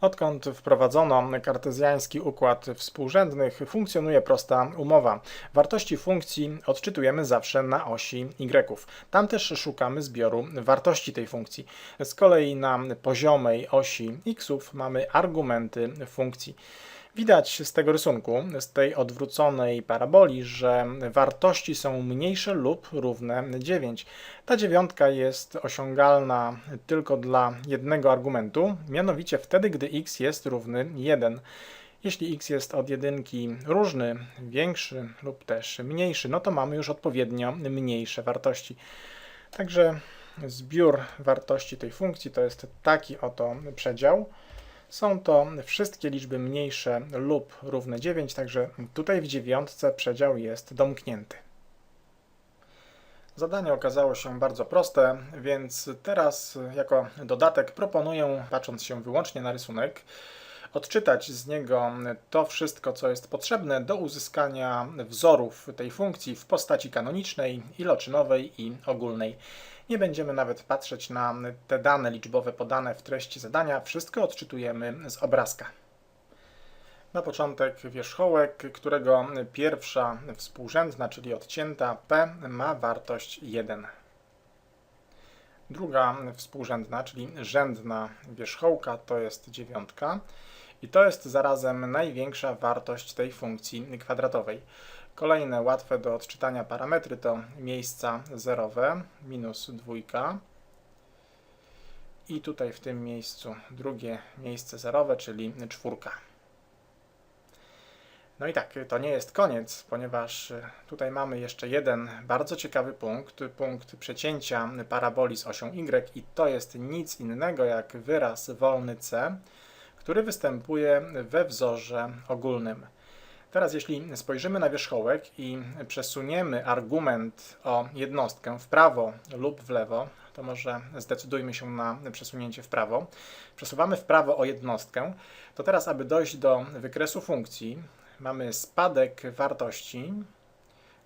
Odkąd wprowadzono kartezjański układ współrzędnych, funkcjonuje prosta umowa. Wartości funkcji odczytujemy zawsze na osi y. Tam też szukamy zbioru wartości tej funkcji. Z kolei na poziomej osi xów mamy argumenty funkcji. Widać z tego rysunku, z tej odwróconej paraboli, że wartości są mniejsze lub równe 9. Ta dziewiątka jest osiągalna tylko dla jednego argumentu, mianowicie wtedy, gdy x jest równy 1. Jeśli x jest od jedynki różny, większy lub też mniejszy, no to mamy już odpowiednio mniejsze wartości. Także zbiór wartości tej funkcji to jest taki oto przedział. Są to wszystkie liczby mniejsze lub równe 9, także tutaj w dziewiątce przedział jest domknięty. Zadanie okazało się bardzo proste, więc teraz jako dodatek proponuję, patrząc się wyłącznie na rysunek, odczytać z niego to wszystko, co jest potrzebne do uzyskania wzorów tej funkcji w postaci kanonicznej, iloczynowej i ogólnej. Nie będziemy nawet patrzeć na te dane liczbowe podane w treści zadania, wszystko odczytujemy z obrazka. Na początek wierzchołek, którego pierwsza współrzędna, czyli odcięta p, ma wartość 1. Druga współrzędna, czyli rzędna wierzchołka, to jest dziewiątka. I to jest zarazem największa wartość tej funkcji kwadratowej. Kolejne łatwe do odczytania parametry to miejsca zerowe, minus dwójka. I tutaj w tym miejscu drugie miejsce zerowe, czyli czwórka. No i tak, to nie jest koniec, ponieważ tutaj mamy jeszcze jeden bardzo ciekawy punkt, punkt przecięcia paraboli z osią y i to jest nic innego jak wyraz wolny c, który występuje we wzorze ogólnym. Teraz jeśli spojrzymy na wierzchołek i przesuniemy argument o jednostkę w prawo lub w lewo, to może zdecydujmy się na przesunięcie w prawo. Przesuwamy w prawo o jednostkę, to teraz aby dojść do wykresu funkcji, mamy spadek wartości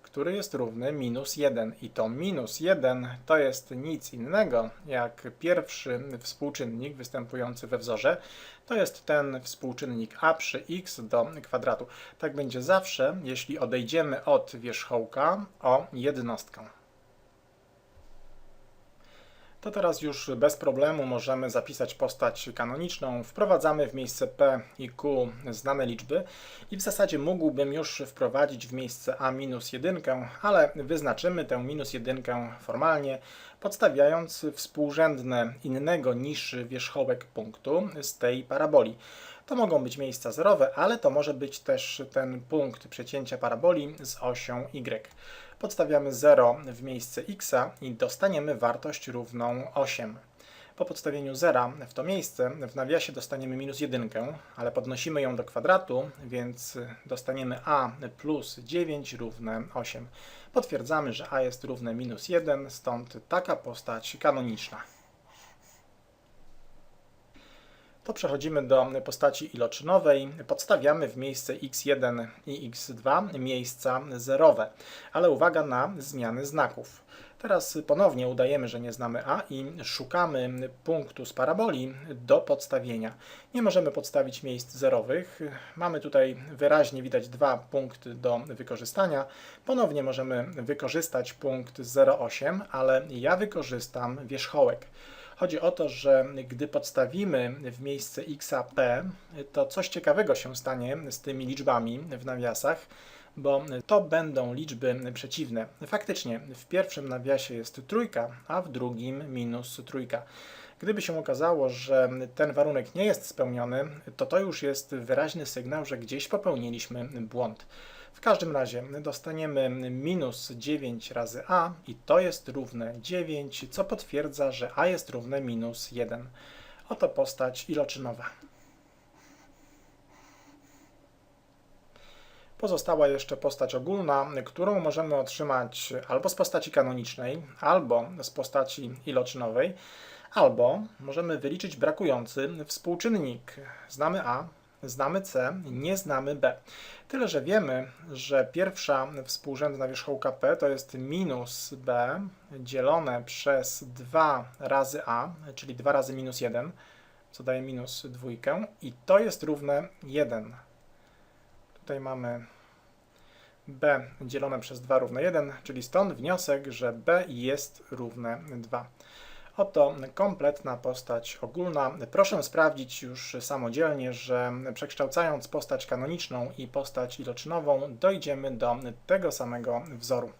który jest równy minus 1. I to minus 1 to jest nic innego jak pierwszy współczynnik występujący we wzorze. To jest ten współczynnik a przy x do kwadratu. Tak będzie zawsze, jeśli odejdziemy od wierzchołka o jednostkę to teraz już bez problemu możemy zapisać postać kanoniczną. Wprowadzamy w miejsce p i q znane liczby i w zasadzie mógłbym już wprowadzić w miejsce a minus jedynkę, ale wyznaczymy tę minus jedynkę formalnie, podstawiając współrzędne innego niż wierzchołek punktu z tej paraboli. To mogą być miejsca zerowe, ale to może być też ten punkt przecięcia paraboli z osią y. Podstawiamy 0 w miejsce x i dostaniemy wartość równą 8. Po podstawieniu 0 w to miejsce w nawiasie dostaniemy minus 1, ale podnosimy ją do kwadratu, więc dostaniemy a plus 9 równe 8. Potwierdzamy, że a jest równe minus 1, stąd taka postać kanoniczna. To przechodzimy do postaci iloczynowej. Podstawiamy w miejsce x1 i x2 miejsca zerowe, ale uwaga na zmiany znaków. Teraz ponownie udajemy, że nie znamy a i szukamy punktu z paraboli do podstawienia. Nie możemy podstawić miejsc zerowych. Mamy tutaj wyraźnie widać dwa punkty do wykorzystania. Ponownie możemy wykorzystać punkt 0,8, ale ja wykorzystam wierzchołek. Chodzi o to, że gdy podstawimy w miejsce x p, to coś ciekawego się stanie z tymi liczbami w nawiasach, bo to będą liczby przeciwne. Faktycznie w pierwszym nawiasie jest trójka, a w drugim minus trójka. Gdyby się okazało, że ten warunek nie jest spełniony, to to już jest wyraźny sygnał, że gdzieś popełniliśmy błąd. W każdym razie dostaniemy minus 9 razy a i to jest równe 9, co potwierdza, że a jest równe minus 1. Oto postać iloczynowa. Pozostała jeszcze postać ogólna, którą możemy otrzymać albo z postaci kanonicznej, albo z postaci iloczynowej, albo możemy wyliczyć brakujący współczynnik. Znamy a, znamy C, nie znamy B. Tyle, że wiemy, że pierwsza współrzędna wierzchołka P to jest minus B dzielone przez 2 razy A, czyli 2 razy minus 1. co daje minus dwójkę i to jest równe 1. Tutaj mamy b dzielone przez 2 równe 1, czyli stąd wniosek, że b jest równe 2. Oto kompletna postać ogólna. Proszę sprawdzić już samodzielnie, że przekształcając postać kanoniczną i postać iloczynową dojdziemy do tego samego wzoru.